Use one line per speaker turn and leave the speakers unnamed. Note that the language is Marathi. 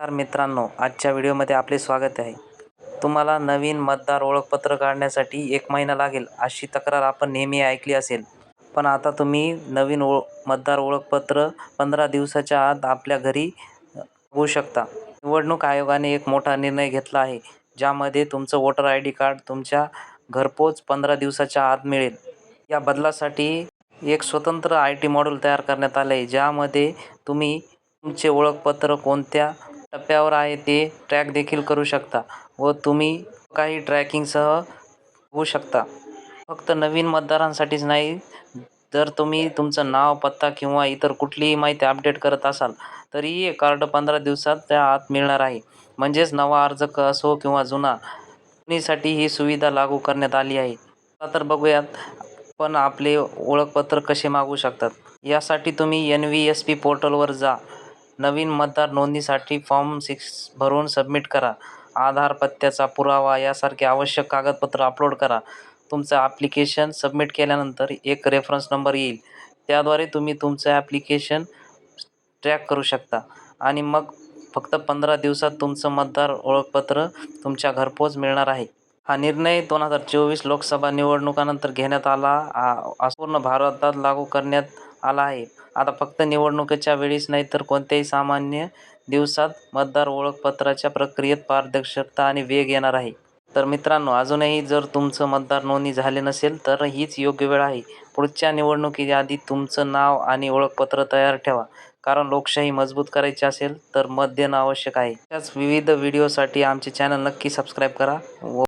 नमस्कार मित्रांनो आजच्या व्हिडिओमध्ये आपले स्वागत आहे. तुम्हाला नवीन मतदार ओळखपत्र काढण्यासाठी एक महिना लागेल अशी तक्रार आपण नेहमी ऐकली असेल. पण आता तुम्ही नवीन ओळ मतदार ओळखपत्र पंधरा दिवसाच्या आत आपल्या घरी होऊ शकता. निवडणूक आयोगाने एक मोठा निर्णय घेतला आहे ज्यामध्ये तुमचं वोटर आय डी कार्ड तुमच्या घरपोच पंधरा दिवसाच्या आत मिळेल. या बदलासाठी एक स्वतंत्र आय टी मॉड्यूल तयार करण्यात आलं आहे ज्यामध्ये तुम्ही तुमचे ओळखपत्र कोणत्या टप्प्यावर आहे ते ट्रॅक देखील करू शकता व तुम्ही काही ट्रॅकिंगसह होऊ शकता. फक्त नवीन मतदारांसाठीच नाही जर तुम्ही तुमचं नाव पत्ता किंवा इतर कुठलीही माहिती अपडेट करत असाल तरीही हे कार्ड पंधरा दिवसात त्या आत मिळणार आहे. म्हणजेच नवा अर्ज क असो किंवा जुना दोन्हीसाठी ही सुविधा लागू करण्यात आली आहे. तर बघूयात पण आपले ओळखपत्र कसे मागवू शकतात. यासाठी तुम्ही एन व्ही एस पी पोर्टलवर जा. नवीन मतदार नोंदणीसाठी फॉर्म सिक्स भरून सबमिट करा. आधार पत्त्याचा पुरावा यासारखे आवश्यक कागदपत्र अपलोड करा. तुमचं ॲप्लिकेशन सबमिट केल्यानंतर एक रेफरन्स नंबर येईल. त्याद्वारे तुम्ही तुमचं ॲप्लिकेशन ट्रॅक करू शकता. आणि मग फक्त पंधरा दिवसात तुमचं मतदार ओळखपत्र तुमच्या घरपोच मिळणार आहे. हा निर्णय दोन हजार चोवीस लोकसभा निवडणुकानंतर घेण्यात आला आ- पूर्ण भारतात लागू करण्यात आला आहे. आता फक्त निवडणुकीच्या वेळीच नाही तर कोणत्याही सामान्य दिवसात मतदार ओळखपत्राच्या प्रक्रियेत पारदर्शकता आणि वेग येणार आहे. तर मित्रांनो अजूनही जर तुमचं मतदार नोंदणी झाले नसेल तर हीच योग्य वेळ आहे. पुढच्या निवडणुकीच्या आधी तुमचं नाव आणि ओळखपत्र तयार ठेवा. कारण लोकशाही मजबूत करायची असेल तर मत देणं आवश्यक आहे. त्याच विविध व्हिडिओसाठी आमचे चॅनल नक्की सबस्क्राईब करा. व